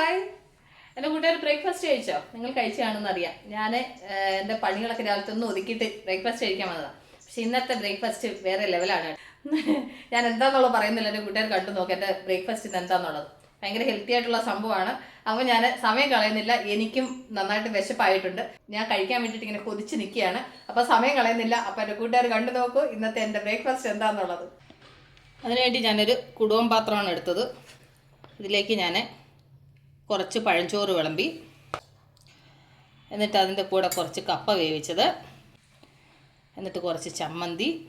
Hi എന്റെ കൂട്ടുകാർ breakfast കഴിച്ചോ? നിങ്ങൾ കഴിച്ചാണെന്ന് അറിയാം. ഞാൻ എന്റെ പണികളൊക്കെ രാവിലത്തെ ഒന്ന് ഒതുക്കിയിട്ട് ബ്രേക്ക്ഫാസ്റ്റ് കഴിക്കാൻ വന്നതാണ് പക്ഷെ ഇന്നത്തെ ബ്രേക്ക്ഫാസ്റ്റ് വേറെ ലെവലാണ് ഞാൻ എന്താന്നുള്ളത് പറയുന്നില്ല. എന്റെ കൂട്ടുകാർ കണ്ടു നോക്കാം എന്റെ ബ്രേക്ക്ഫാസ്റ്റ് ഇന്ന് എന്താന്നുള്ളത്. ഭയങ്കര ഹെൽത്തി ആയിട്ടുള്ള സംഭവമാണ്. അപ്പോൾ ഞാൻ സമയം കളയുന്നില്ല. എനിക്കും നന്നായിട്ട് വിശപ്പായിട്ടുണ്ട്. ഞാൻ കഴിക്കാൻ വേണ്ടിയിട്ട് ഇങ്ങനെ കൊതിച്ച് നിൽക്കുകയാണ് അപ്പോൾ സമയം കളയുന്നില്ല. അപ്പോൾ എന്റെ കൂട്ടുകാർ കണ്ടു നോക്കൂ ഇന്നത്തെ എന്റെ ബ്രേക്ക്ഫാസ്റ്റ് എന്താണെന്നുള്ളത് അതിനുവേണ്ടി ഞാനൊരു കുടുംബ പാത്രമാണ് എടുത്തത്. ഇതിലേക്ക് ഞാൻ കുറച്ച് പഴഞ്ചോറ് വിളമ്പി. എന്നിട്ട് അതിന്റെ കൂടെ കുറച്ച് കപ്പ വേവിച്ചത്. എന്നിട്ട് കുറച്ച് ചമ്മന്തി.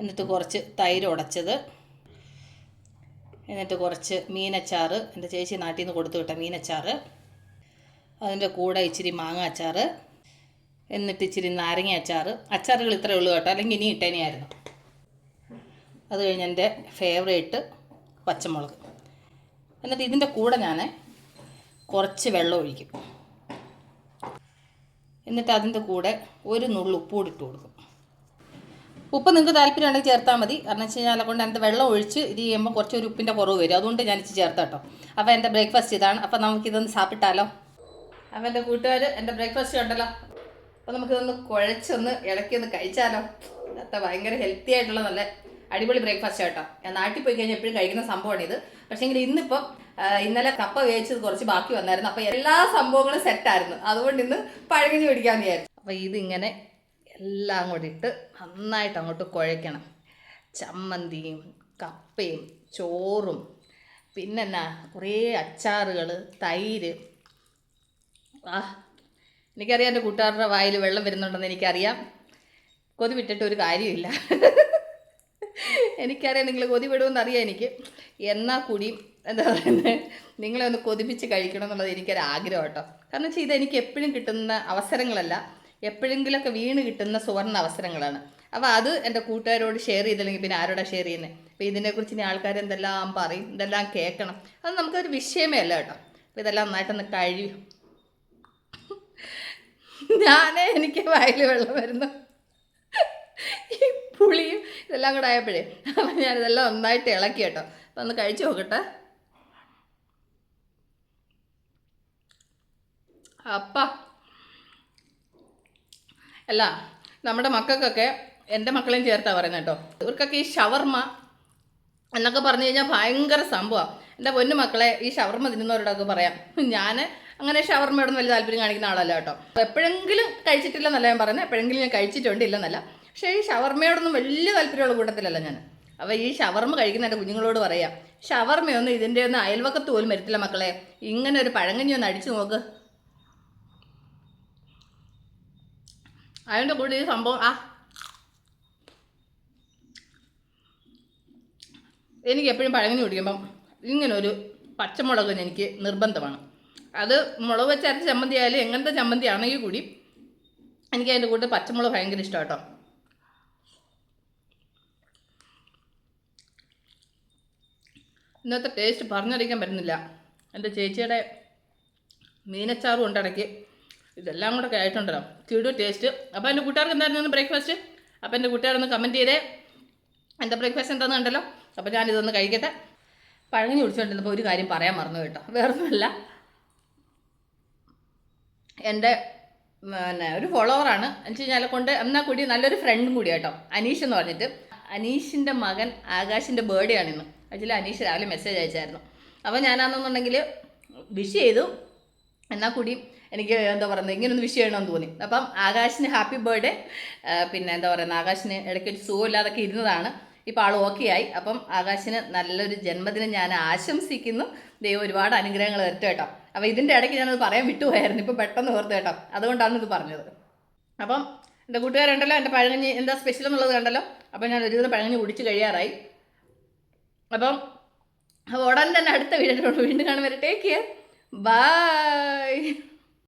എന്നിട്ട് കുറച്ച് തൈര് ഉടച്ചത്. എന്നിട്ട് കുറച്ച് മീനച്ചാറ്. എന്റെ ചേച്ചി നാട്ടിൽ നിന്ന് കൊടുത്തു വിട്ട മീനച്ചാറ്. അതിന്റെ കൂടെ ഇച്ചിരി മാങ്ങ അച്ചാറ് എന്നിട്ട് ഇച്ചിരി നാരങ്ങ അച്ചാറ് അച്ചാറുകൾ ഇത്രയേ ഉള്ളൂ കേട്ടോ. അല്ലെങ്കിൽ ഇനി ഇട്ടേനെയായിരുന്നു. അത് കഴിഞ്ഞ് എന്റെ ഫേവറേറ്റ് പച്ചമുളക്. എന്നിട്ട് ഇതിന്റെ കൂടെ ഞാൻ കുറച്ച് വെള്ളം ഒഴിക്കും. എന്നിട്ട് അതിന്റെ കൂടെ ഒരു നുള്ളു ഉപ്പൂടി ഇട്ട് കൊടുക്കും. ഉപ്പ് നിങ്ങൾക്ക് താല്പര്യമുണ്ടെങ്കിൽ ചേർത്താൽ മതി. കാരണം വെച്ച് കഴിഞ്ഞാൽ കൊണ്ട് എന്റെ വെള്ളം ഒഴിച്ച് ഇത് ചെയ്യുമ്പോൾ കുറച്ച് ഒരു ഉപ്പിന്റെ കുറവ് വരും. അതുകൊണ്ട് ഞാൻ ഇച്ചിരി ചേർത്താം കേട്ടോ അപ്പോൾ എന്റെ ബ്രേക്ക്ഫാസ്റ്റ് ഇതാണ്. അപ്പോൾ നമുക്കിതൊന്ന് സാപ്പിട്ടാലോ? അപ്പോൾ എന്റെ കൂട്ടുകാർ എന്റെ ബ്രേക്ക്ഫാസ്റ്റ് ഉണ്ടല്ലോ. അപ്പോൾ നമുക്കിതൊന്ന് കുഴച്ചൊന്ന് ഇളക്കി ഒന്ന് കഴിച്ചാലോ? അത്ര ഭയങ്കര ഹെൽത്തി ആയിട്ടുള്ള നല്ല അടിപൊളി ബ്രേക്ക്ഫാസ്റ്റ് ആട്ടോ. ഞാൻ നാട്ടിൽ പോയി കഴിഞ്ഞാൽ എപ്പോഴും കഴിക്കുന്ന സംഭവമാണ് ഇത്. പക്ഷേങ്കിൽ ഇന്നിപ്പം ഇന്നലെ കപ്പ വേവിച്ചത് കുറച്ച് ബാക്കി വന്നായിരുന്നു. അപ്പോൾ എല്ലാ സംഭവങ്ങളും സെറ്റായിരുന്നു അതുകൊണ്ട് ഇന്ന് പഴകിഞ്ഞ് പിടിക്കാമെന്ന് വിചാരിച്ചു. അപ്പോൾ ഇതിങ്ങനെ എല്ലാം കൂടി ഇട്ട് നന്നായിട്ട് അങ്ങോട്ട് കുഴയ്ക്കണം. ചമ്മന്തിയും കപ്പയും ചോറും പിന്നെന്നാ കുറേ അച്ചാറുകൾ തൈര്. ആ എനിക്കറിയാം എന്റെ കൂട്ടുകാരുടെ വായിൽ വെള്ളം വരുന്നുണ്ടെന്ന് എനിക്കറിയാം. കൊതി വിട്ടിട്ട് ഒരു കാര്യമില്ല എനിക്കറിയാം നിങ്ങൾ കൊതി വിടുമെന്ന് അറിയാം എനിക്ക്. എന്നാൽ കൂടി എന്താ പറയുന്നത് നിങ്ങളെ ഒന്ന് കൊതിപ്പിച്ച് കഴിക്കണം എന്നുള്ളത് എനിക്കൊരു ആഗ്രഹം കേട്ടോ. കാരണം വെച്ചാൽ ഇതെനിക്ക് എപ്പോഴും കിട്ടുന്ന അവസരങ്ങളല്ല. എപ്പോഴെങ്കിലുമൊക്കെ വീണ് കിട്ടുന്ന സുവർണ അവസരങ്ങളാണ്. അപ്പോൾ അത് എന്റെ കൂട്ടുകാരോട് ഷെയർ ചെയ്തില്ലെങ്കിൽ പിന്നെ ആരോടാ ഷെയർ ചെയ്യുന്നത് അപ്പോൾ ഇതിനെക്കുറിച്ച് ഇനി ആൾക്കാർ എന്തെല്ലാം പറയും ഇതെല്ലാം കേൾക്കണം. അത് നമുക്കൊരു വിഷയമേ അല്ല കേട്ടോ. അപ്പോൾ ഇതെല്ലാം നന്നായിട്ടൊന്ന് കഴിയും ഞാനേ എനിക്ക് വായിൽ വെള്ളം വരുന്നു. പുളിയും ഇതെല്ലാം കൂടെ ആയപ്പോഴേ. അപ്പം ഞാനിതെല്ലാം നന്നായിട്ട് ഇളക്കി കേട്ടോ. അപ്പം ഒന്ന് കഴിച്ചു നോക്കട്ടെ. അപ്പ. അല്ല നമ്മുടെ മക്കൾക്കൊക്കെ എന്റെ മക്കളെയും ചേർത്താണ് പറയുന്നത് കേട്ടോ. ഇവർക്കൊക്കെ ഈ ഷവർമ്മ എന്നൊക്കെ പറഞ്ഞു കഴിഞ്ഞാൽ ഭയങ്കര സംഭവമാണ് എന്റെ പൊന്നു മക്കളെ ഈ ഷവർമ്മ തിന്നുന്നവരോടൊക്കെ പറയാം. ഞാൻ അങ്ങനെ ഷവർമ്മയോടൊന്നും വലിയ താല്പര്യം കാണിക്കുന്ന ആളല്ല കേട്ടോ. എപ്പോഴെങ്കിലും കഴിച്ചിട്ടില്ലെന്നല്ല ഞാൻ പറയുന്നത് എപ്പോഴെങ്കിലും ഞാൻ കഴിച്ചിട്ടുണ്ട് ഇല്ലെന്നല്ല. പക്ഷേ ഈ ഷവർമ്മയോടൊന്നും വലിയ താല്പര്യമുള്ള കൂട്ടത്തിലല്ല ഞാൻ. അപ്പോൾ ഈ ഷവർമ്മ കഴിക്കുന്ന എന്റെ കുഞ്ഞുങ്ങളോട് പറയാം ഷവർമ്മയൊന്നും ഇതിന്റെ ഒന്നും അയൽവക്കത്ത് പോലും വരത്തില്ല മക്കളെ. ഇങ്ങനെ ഒരു പഴങ്കഞ്ഞി ഒന്ന് അടിച്ചു നോക്ക്. അതിന്റെ കൂടെ ഈ സംഭവം ആ. എനിക്ക് എപ്പോഴും പഴങ്ങഞ്ഞി കുടിക്കുമ്പം ഇങ്ങനൊരു പച്ചമുളക് എനിക്ക് നിർബന്ധമാണ്. അത് മുളക് വെച്ച് അരച്ച ചമ്മന്തി ആയാലും എങ്ങനത്തെ ചമ്മന്തി ആണെങ്കിൽ കൂടി എനിക്ക് അതിന്റെ കൂടെ പച്ചമുളക് ഭയങ്കര ഇഷ്ടം കേട്ടോ ഇന്നത്തെ ടേസ്റ്റ് പറഞ്ഞറിയിക്കാൻ പറ്റുന്നില്ല. എന്റെ ചേച്ചിയുടെ മീനച്ചാറും ഉണ്ട് ഇടയ്ക്ക്. ഇതെല്ലാം കൂടെ ആയിട്ടുണ്ടല്ലോ ചീടു ടേസ്റ്റ് അപ്പോൾ എന്റെ കൂട്ടുകാർക്ക് എന്തായിരുന്നു ബ്രേക്ക്ഫാസ്റ്റ് അപ്പോൾ എന്റെ കൂട്ടുകാരൊന്ന് കമന്റ് ചെയ്തേ. എന്റെ ബ്രേക്ക്ഫാസ്റ്റ് എന്താണെന്ന് കണ്ടല്ലോ? അപ്പോൾ ഞാനിതൊന്ന് കഴിക്കട്ടെ. പഴങ്ങി കുടിച്ചുകൊണ്ടിരുന്നപ്പോൾ ഒരു കാര്യം പറയാൻ മറന്നു കേട്ടോ. വേറൊന്നുമല്ല. എന്റെ പിന്നെ ഒരു ഫോളോവറാണ് എന്ന് വെച്ച് കഴിഞ്ഞാൽ കൊണ്ട് എന്നാൽ കൂടി നല്ലൊരു ഫ്രണ്ടും കൂടി കേട്ടോ. അനീഷ് എന്ന് പറഞ്ഞിട്ട്. അനീഷിന്റെ മകൻ ആകാശിന്റെ ബേർഡേ ആണ് ഇന്ന്. ആക്ച്വലി അനീഷ് രാവിലെ മെസ്സേജ് അയച്ചായിരുന്നു. അപ്പോൾ ഞാനാണെന്നുണ്ടെങ്കിൽ വിഷ് ചെയ്തു. എന്നാൽ കൂടി എനിക്ക് എന്താ പറയുന്നത് ഇങ്ങനൊന്ന് വിഷ് ചെയ്യണമെന്ന് തോന്നി. അപ്പം ആകാശിന് ഹാപ്പി ബർത്ത്ഡേ. പിന്നെ എന്താ പറയുന്നത് ആകാശിന് ഇടയ്ക്ക് ഒരു സുഖമില്ലാതൊക്കെ ഇരുന്നതാണ്. ഇപ്പോൾ ആൾ ഓക്കെ ആയി. അപ്പം ആകാശിന് നല്ലൊരു ജന്മദിനം ഞാൻ ആശംസിക്കുന്നു. ദൈവം ഒരുപാട് അനുഗ്രഹങ്ങൾ തരട്ടെ കേട്ടോ. അപ്പോൾ ഇതിന്റെ ഇടയ്ക്ക് ഞാനത് പറയാൻ വിട്ടുപോയായിരുന്നു. ഇപ്പോൾ പെട്ടെന്ന് ഓർത്ത് കേട്ടോ. അതുകൊണ്ടാണ് ഇത് പറഞ്ഞത്. അപ്പം എന്റെ കൂട്ടുകാരുണ്ടല്ലോ എന്റെ പഴങ്ങഞ്ഞി എന്താ സ്പെഷ്യൽ എന്നുള്ളത് കണ്ടല്ലോ? അപ്പം ഞാൻ ഒരുവിധം പഴങ്ങഞ്ഞി കുടിച്ച് കഴിയാറായി. അപ്പം ഉടൻ തന്നെ അടുത്ത വീഡിയോ വീണ്ടും കാണും. വരെ ടേക്ക് കെയർ ബൈ